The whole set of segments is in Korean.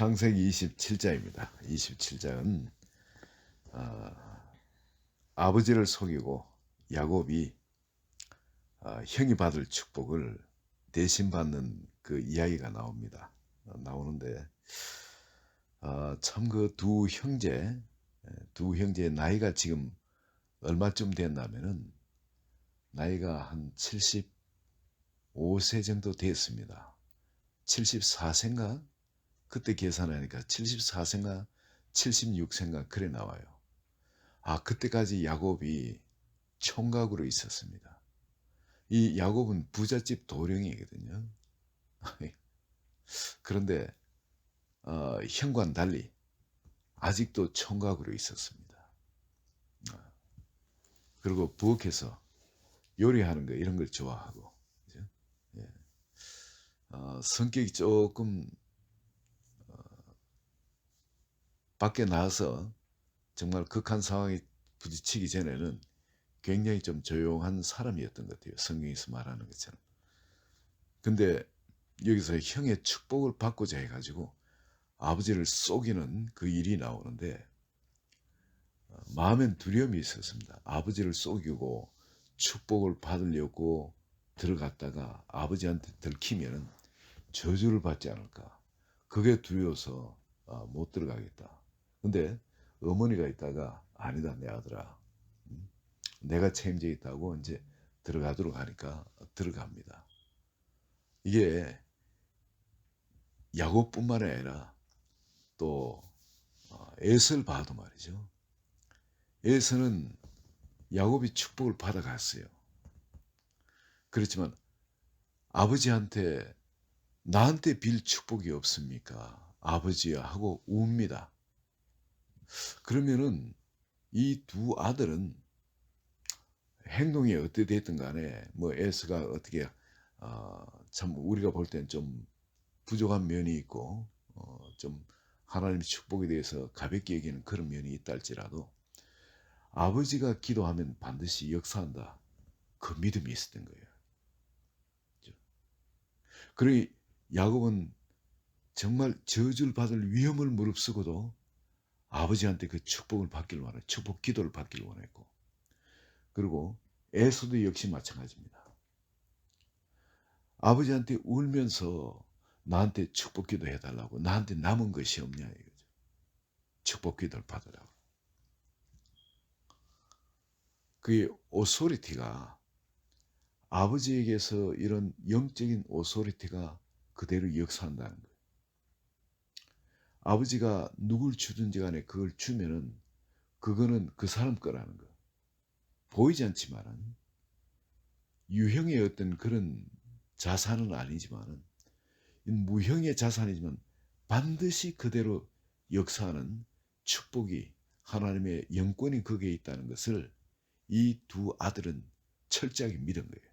창세기 27장입니다. 27장은 어, 아버지를 속이고 야곱이 어, 형이 받을 축복을 대신 받는 그 이야기가 나옵니다. 어, 나오는데 어, 참그 두 형제 두 형제의 나이가 지금 얼마쯤 됐냐면은 나이가 한 75세 정도 됐습니다. 74세인가? 그때 계산하니까 74세인가 76세인가 그래 나와요. 아 그때까지 야곱이 총각으로 있었습니다. 이 야곱은 부잣집 도령이거든요. 그런데 어, 형과는 달리 아직도 총각으로 있었습니다. 어, 그리고 부엌에서 요리하는 거 이런 걸 좋아하고? 예. 어, 성격이 조금 밖에 나와서 정말 극한 상황에 부딪히기 전에는 굉장히 좀 조용한 사람이었던 것 같아요. 성경에서 말하는 것처럼. 근데 여기서 형의 축복을 받고자 해가지고 아버지를 속이는 그 일이 나오는데 어, 마음엔 두려움이 있었습니다. 아버지를 속이고 축복을 받으려고 들어갔다가 아버지한테 들키면 저주를 받지 않을까. 그게 두려워서 어, 못 들어가겠다. 근데 어머니가 있다가 아니다 내 아들아 음? 내가 책임져 있다고 이제 들어가도록 하니까 들어갑니다. 이게 야곱뿐만 아니라 또 어, 에서를 봐도 말이죠. 에서는 야곱이 축복을 받아갔어요. 그렇지만 아버지한테 나한테 빌 축복이 없습니까? 아버지야 하고 웁니다. 그러면은 이 두 아들은 행동이 어떻게 됐든 간에 뭐 에스가 어떻게 어, 참 우리가 볼땐좀 부족한 면이 있고 어, 좀 하나님의 축복에 대해서 가볍게 여기는 그런 면이 있다 할지라도 아버지가 기도하면 반드시 역사한다. 그 믿음이 있었던 거예요. 그러니 야곱은 정말 저주를 받을 위험을 무릅쓰고도 아버지한테 그 축복을 받기를 원해 축복 기도를 받기를 원했고 그리고 에서도 역시 마찬가지입니다. 아버지한테 울면서 나한테 축복 기도 해달라고 나한테 남은 것이 없냐 이거죠. 축복 기도를 받으라고. 그의 오소리티가 아버지에게서 이런 영적인 오소리티가 그대로 역사한다는 거예요. 아버지가 누굴 주든지 간에 그걸 주면은 그거는 그 사람 거라는 거. 보이지 않지만은 유형의 어떤 그런 자산은 아니지만은 무형의 자산이지만 반드시 그대로 역사하는 축복이 하나님의 영권이 거기에 있다는 것을 이 두 아들은 철저하게 믿은 거예요.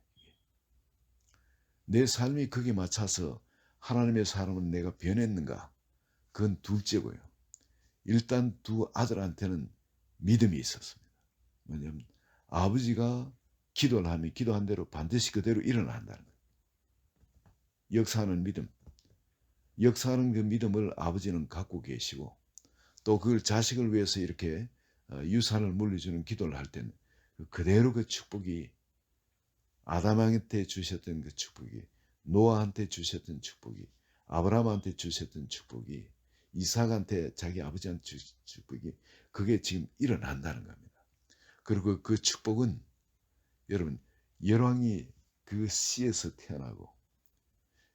내 삶이 거기에 맞춰서 하나님의 사람은 내가 변했는가? 그건 둘째고요. 일단 두 아들한테는 믿음이 있었습니다. 뭐냐면 아버지가 기도를 하면 기도한 대로 반드시 그대로 일어난다는 거예요. 역사하는 믿음. 역사하는 그 믿음을 아버지는 갖고 계시고 또 그걸 자식을 위해서 이렇게 어, 유산을 물려주는 기도를 할 때는 그대로 그 축복이 아담한테 주셨던 그 축복이 노아한테 주셨던 축복이 아브라함한테 주셨던 축복이 이삭한테 자기 아버지한테 주신 축복이 그게 지금 일어난다는 겁니다. 그리고 그 축복은 여러분 열왕이 그 씨에서 태어나고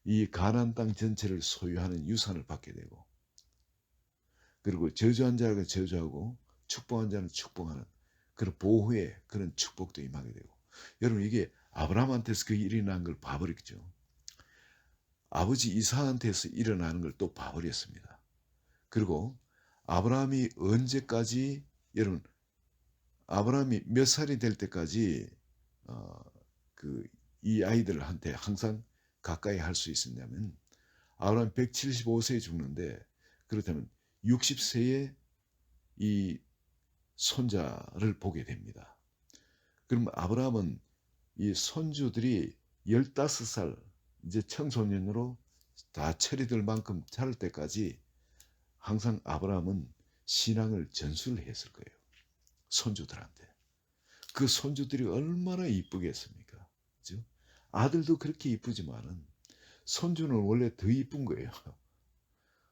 이 가나안 땅 전체를 소유하는 유산을 받게 되고 그리고 저주한 자가 저주하고 축복한 자는 축복하는 그런 보호의 그런 축복도 임하게 되고 여러분 이게 아브라함한테서 그 일이 난 걸 봐버렸죠. 아버지 이사한테서 일어나는 걸 또 봐버렸습니다. 그리고 아브라함이 언제까지 여러분 아브라함이 몇 살이 될 때까지 어, 그 이 아이들한테 항상 가까이 할 수 있었냐면 아브라함 175세에 죽는데 그렇다면 60세에 이 손자를 보게 됩니다. 그럼 아브라함은 이 손주들이 15살 이제 청소년으로 다 처리될 만큼 자랄 때까지 항상 아브라함은 신앙을 전수를 했을 거예요. 손주들한테. 그 손주들이 얼마나 이쁘겠습니까? 그죠? 아들도 그렇게 이쁘지만은 손주는 원래 더 이쁜 거예요.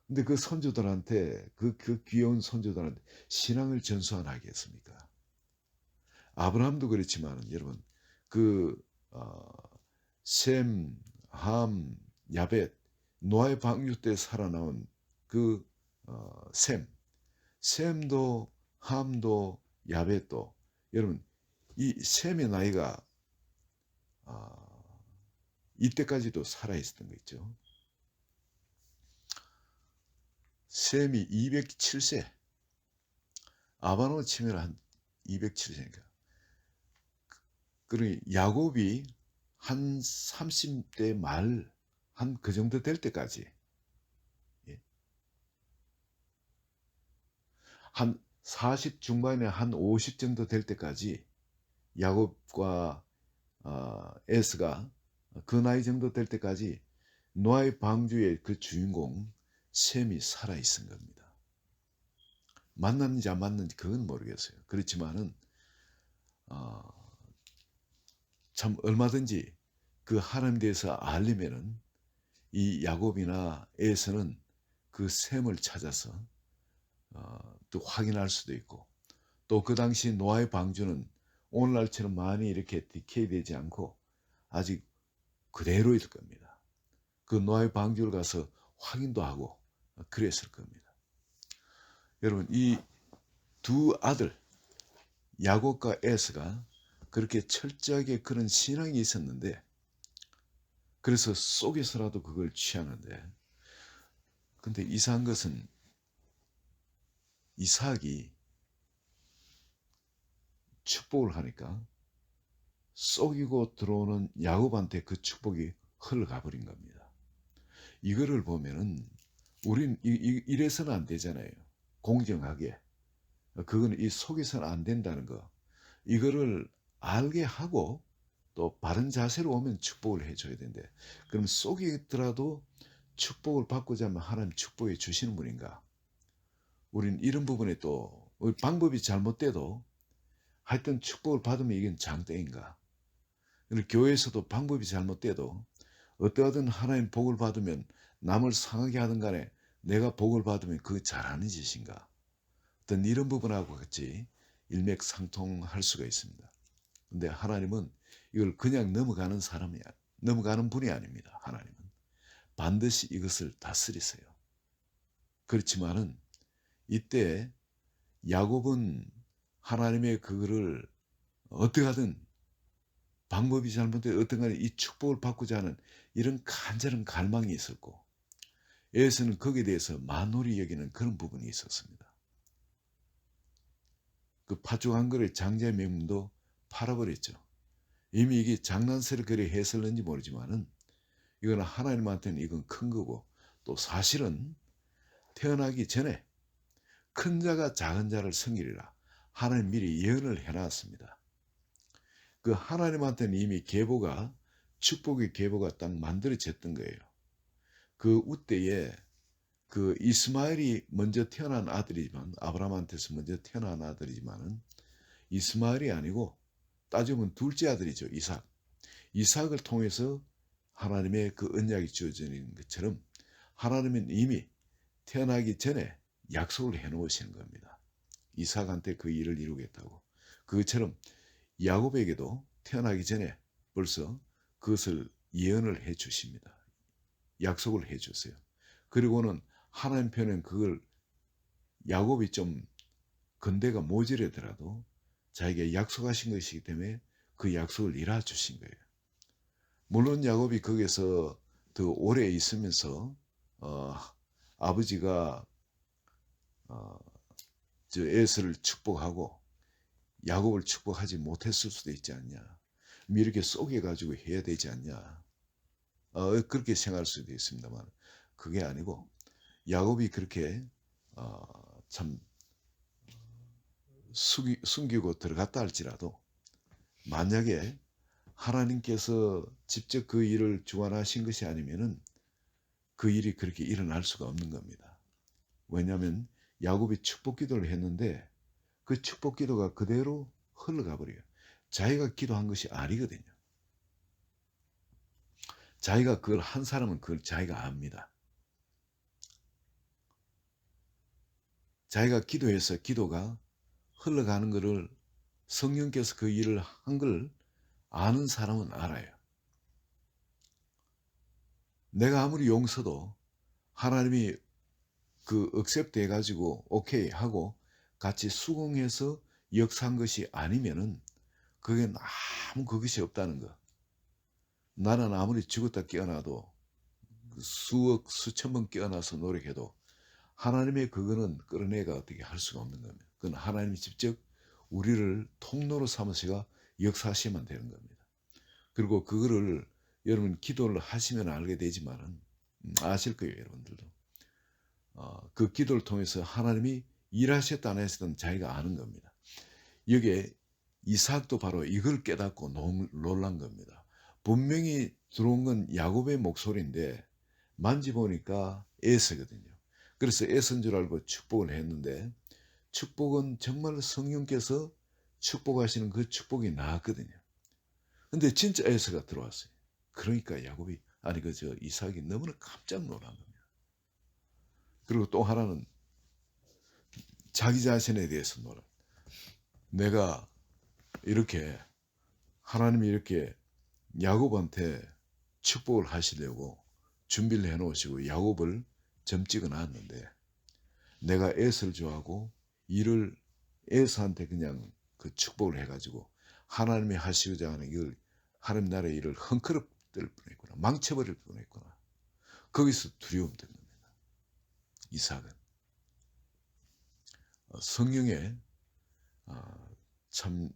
근데 그 손주들한테 그, 그 귀여운 손주들한테 신앙을 전수 안 하겠습니까? 아브라함도 그렇지만 여러분 그 어, 셈, 함, 야벳, 노아의 방주 때 살아나온 그 어, 셈, 셈도 함도 야벳도 여러분 이 셈의 나이가 어, 이때까지도 살아 있었던 거 있죠. 셈이 207세, 아바노 치면 한 207세니까. 그러니 야곱이 한 30대 말, 한 그 정도 될 때까지, 한 40 중반에 한 50 정도 될 때까지 야곱과 어, 에스가 그 나이 정도 될 때까지 노아의 방주의 그 주인공 셈이 살아 있은 겁니다. 만났는지 안 만났는지 그건 모르겠어요. 그렇지만은 어, 참 얼마든지 그 하나님 대해서 알리면은 이 야곱이나 에서는 그 셈을 찾아서 어, 또 확인할 수도 있고 또 그 당시 노아의 방주는 오늘날처럼 많이 이렇게 디케이 되지 않고 아직 그대로일 겁니다. 그 노아의 방주를 가서 확인도 하고 그랬을 겁니다. 여러분 이 두 아들 야곱과 에스가 그렇게 철저하게 그런 신앙이 있었는데 그래서 속에서라도 그걸 취하는데 근데 이상한 것은 이삭이 축복을 하니까 속이고 들어오는 야곱한테 그 축복이 흘러가 버린 겁니다. 이거를 보면은 우린 이래서는 안 되잖아요. 공정하게. 그거는 이 속에서는 안 된다는 거. 이거를 알게 하고 또 바른 자세로 오면 축복을 해줘야 된대. 그럼 속이더라도 축복을 받고자 하면 하나님 축복해 주시는 분인가? 우린 이런 부분에 또 방법이 잘못돼도 하여튼 축복을 받으면 이건 장땡인가? 교회에서도 방법이 잘못돼도 어떠하든 하나님 복을 받으면 남을 상하게 하든 간에 내가 복을 받으면 그 잘하는 짓인가? 어떤 이런 부분하고 같이 일맥상통할 수가 있습니다. 근데 하나님은 이걸 그냥 넘어가는 사람이 넘어가는 분이 아닙니다. 하나님은 반드시 이것을 다스리세요. 그렇지만은 이때 야곱은 하나님의 그거를 어떻게 하든 방법이 잘못돼 어떤 간에 이 축복을 받고자 하는 이런 간절한 갈망이 있었고 에서는 거기에 대해서 만홀히 여기는 그런 부분이 있었습니다. 그 파죽한 거를 장자의 명문도 팔아버렸죠. 이미 이게 장난스레 그리 했을는지 모르지만은 이거는 하나님한테는 이건 큰 거고 또 사실은 태어나기 전에 큰 자가 작은 자를 섬기리라 하나님 미리 예언을 해놨습니다. 그 하나님한테는 이미 계보가 축복의 계보가 딱 만들어졌던 거예요. 그 우때에 그 이스마엘이 먼저 태어난 아들이지만 아브라함한테서 먼저 태어난 아들이지만은 이스마엘이 아니고 따지면 둘째 아들이죠 이삭. 이삭을 통해서 하나님의 그 언약이 주어지는 것처럼 하나님은 이미 태어나기 전에 약속을 해 놓으시는 겁니다. 이삭한테 그 일을 이루겠다고. 그것처럼 야곱에게도 태어나기 전에 벌써 그것을 예언을 해 주십니다. 약속을 해 주세요. 그리고는 하나님 편은 그걸 야곱이 좀 근대가 모자라더라도 자기가 약속하신 것이기 때문에 그 약속을 이루어 주신 거예요. 물론 야곱이 거기서 더 오래 있으면서 어, 아버지가 어, 저 에서를 축복하고 야곱을 축복하지 못했을 수도 있지 않냐. 이렇게 쏘개가지고 해야 되지 않냐. 어, 그렇게 생각할 수도 있습니다만 그게 아니고 야곱이 그렇게 어, 참 숙이, 숨기고 들어갔다 할지라도 만약에 하나님께서 직접 그 일을 주관하신 것이 아니면은 그 일이 그렇게 일어날 수가 없는 겁니다. 왜냐하면 야곱이 축복 기도를 했는데 그 축복 기도가 그대로 흘러가 버려요. 자기가 기도한 것이 아니거든요. 자기가 그걸 한 사람은 그걸 자기가 압니다. 자기가 기도해서 기도가 흘러가는 것을 성령께서 그 일을 한 걸 아는 사람은 알아요. 내가 아무리 용서도 하나님이 그 억셉트 해가지고 오케이 하고 같이 수긍해서 역사한 것이 아니면은 그게 아무 그것이 없다는 거. 나는 아무리 죽었다 깨어나도 수억 수천 번 깨어나서 노력해도 하나님의 그거는 끌어내가 어떻게 할 수가 없는 겁니다. 그건 하나님이 직접 우리를 통로로 삼으시가 역사하시면 되는 겁니다. 그리고 그거를 여러분 기도를 하시면 알게 되지만은 음, 아실 거예요, 여러분들도. 어, 그 기도를 통해서 하나님이 일하셨다 안 하셨든 자기가 아는 겁니다. 여기에 이삭도 바로 이걸 깨닫고 놀- 놀란 겁니다. 분명히 들어온 건 야곱의 목소리인데 만지보니까 에서거든요. 그래서 에서인 줄 알고 축복을 했는데 축복은 정말 성령께서 축복하시는 그 축복이 나왔거든요. 근데 진짜 에서가 들어왔어요. 그러니까 야곱이 아니 그저 이삭이 너무나 깜짝 놀란 겁니다. 그리고 또 하나는 자기 자신에 대해서 놀라. 내가 이렇게 하나님이 이렇게 야곱한테 축복을 하시려고 준비를 해 놓으시고 야곱을 점 찍어 놨는데 내가 에서를 좋아하고 이를 에서한테 그냥 그 축복을 해가지고 하나님이 하시고자 하는 이걸 하나님 나라의 일을 헝클어 뜰 뻔했구나. 망쳐버릴 뻔했구나. 거기서 두려움 든 겁니다 이삭은 어, 성령에 어, 참이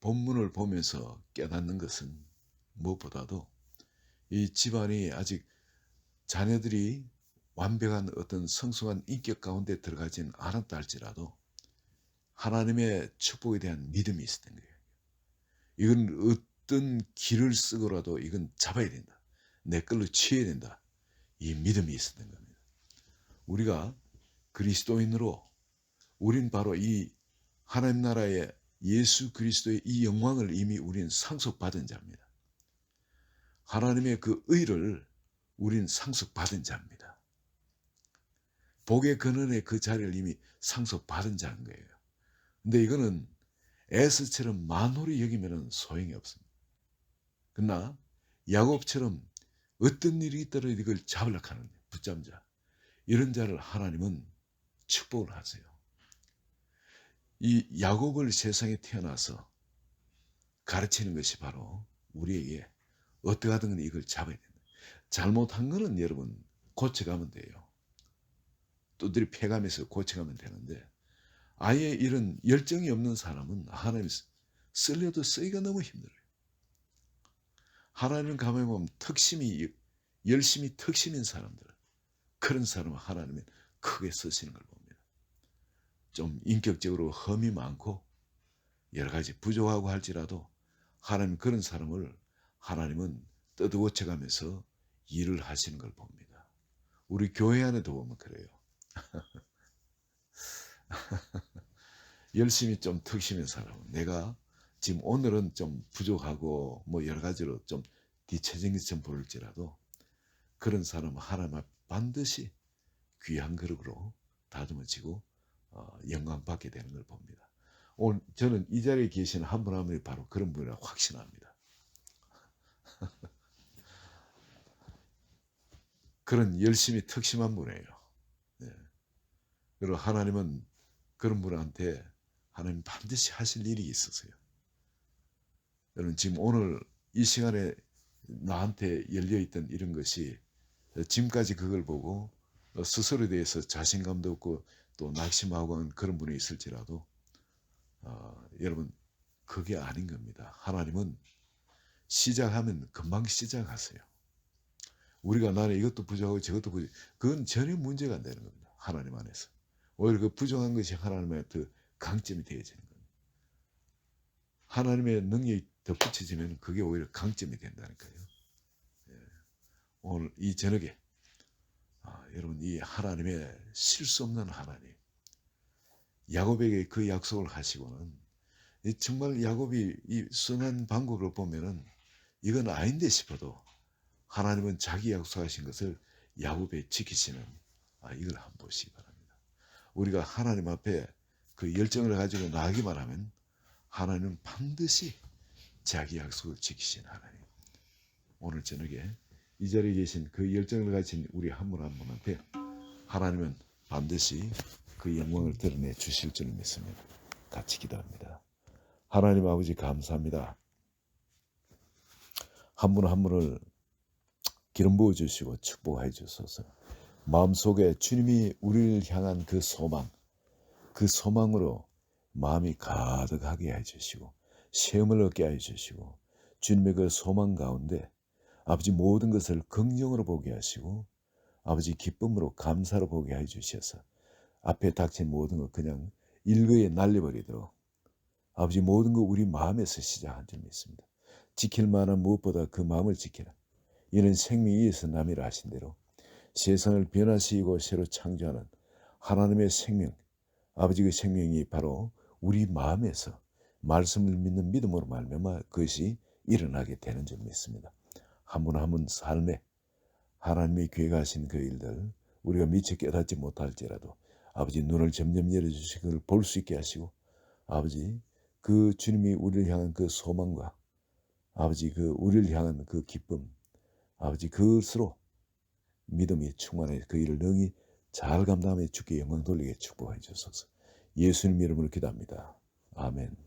본문을 보면서 깨닫는 것은 무엇보다도 이 집안이 아직 자녀들이 완벽한 어떤 성숙한 인격 가운데 들어가진 않았다 할지라도 하나님의 축복에 대한 믿음이 있었던 거예요. 이건 어떤 길을 쓰고라도 이건 잡아야 된다. 내 걸로 취해야 된다. 이 믿음이 있었던 겁니다. 우리가 그리스도인으로 우린 바로 이 하나님 나라의 예수 그리스도의 이 영광을 이미 우린 상속받은 자입니다. 하나님의 그 의를 우린 상속받은 자입니다. 복의 근원의 그 자리를 이미 상속받은 자인 거예요. 근데 이거는 에스처럼 만홀히 여기면 소용이 없습니다. 그러나 야곱처럼 어떤 일이 있더라도 이걸 잡으려고 하는 붙잡은 자 이런 자를 하나님은 축복을 하세요. 이 야곱을 세상에 태어나서 가르치는 것이 바로 우리에게 어떻게 하든 이걸 잡아야 된다. 잘못한 거는 여러분 고쳐가면 돼요. 또들이 패가면서 고쳐가면 되는데 아예 이런 열정이 없는 사람은 하나님 쓸려도 쓰기가 너무 힘들어요. 하나님 가만히 보면 턱심이 열심히 턱심인 사람들 그런 사람은 하나님이 크게 쓰시는 걸 봅니다. 좀 인격적으로 험이 많고 여러 가지 부족하고 할지라도 하나님 그런 사람을 하나님은 떠드워쳐 가면서 일을 하시는 걸 봅니다. 우리 교회 안에도 보면 그래요. 열심히 좀 턱심인 사람. 내가 지금 오늘은 좀 부족하고 뭐 여러 가지로 좀 뒤처진 것처럼 보일지라도 그런 사람은 하나님 앞 반드시 귀한 그릇으로 다듬어지고 어, 영광 받게 되는 걸 봅니다. 오늘 저는 이 자리에 계신 한분 한 분이 바로 그런 분이라 확신합니다. 그런 열심히 턱심한 분이에요. 네. 그리고 하나님은 그런 분한테 하나님 반드시 하실 일이 있으세요. 여러분 지금 오늘 이 시간에 나한테 열려 있던 이런 것이 지금까지 그걸 보고 스스로에 대해서 자신감도 없고 또 낙심하고 그런 분이 있을지라도 어, 여러분 그게 아닌 겁니다. 하나님은 시작하면 금방 시작하세요. 우리가 나는 이것도 부족하고 저것도 부족, 그건 전혀 문제가 안 되는 겁니다. 하나님 안에서. 오히려 그 부족한 것이 하나님의 더 강점이 되어지는 겁니다. 하나님의 능력이 덧붙여지면 그게 오히려 강점이 된다니까요. 예. 오늘 이 저녁에 아, 여러분 이 하나님의 실수 없는 하나님 야곱에게 그 약속을 하시고는 이 정말 야곱이 이 선한 방법을 보면은 이건 아닌데 싶어도 하나님은 자기 약속하신 것을 야곱에 지키시는 아, 이걸 한번 보시기 바랍니다. 우리가 하나님 앞에 그 열정을 가지고 나가기만 하면 하나님은 반드시 자기 약속을 지키신 하나님. 오늘 저녁에 이 자리에 계신 그 열정을 가진 우리 한 분 한 분한테 하나님은 반드시 그 영광을 드러내 주실 줄 믿습니다. 같이 기도합니다. 하나님 아버지 감사합니다. 한분한 분을 기름 부어 주시고 축복해 주소서. 마음속에 주님이 우리를 향한 그 소망, 그 소망으로 마음이 가득하게 해 주시고 시험을 얻게 해 주시고 주님의 그 소망 가운데 아버지 모든 것을 긍정으로 보게 하시고 아버지 기쁨으로 감사로 보게 해 주셔서 앞에 닥친 모든 것 그냥 일거에 날려버리도록 아버지 모든 것 우리 마음에서 시작한 줄 믿습니다. 지킬 만한 무엇보다 그 마음을 지키라. 이는 생명이 위에서 남이라 하신 대로 세상을 변화시키고 새로 창조하는 하나님의 생명, 아버지 그 생명이 바로 우리 마음에서 말씀을 믿는 믿음으로 말미암아 그것이 일어나게 되는 줄 믿습니다. 한분 한 분 삶에 하나님이 계획하신 그 일들 우리가 미처 깨닫지 못할지라도 아버지 눈을 점점 열어주시고 그걸 볼 수 있게 하시고 아버지 그 주님이 우리를 향한 그 소망과 아버지 그 우리를 향한 그 기쁨 아버지 그것으로 믿음이 충만해 그 일을 능히 잘 감당하며 주께 영광 돌리게 축복해 주소서 예수님 이름으로 기도합니다. 아멘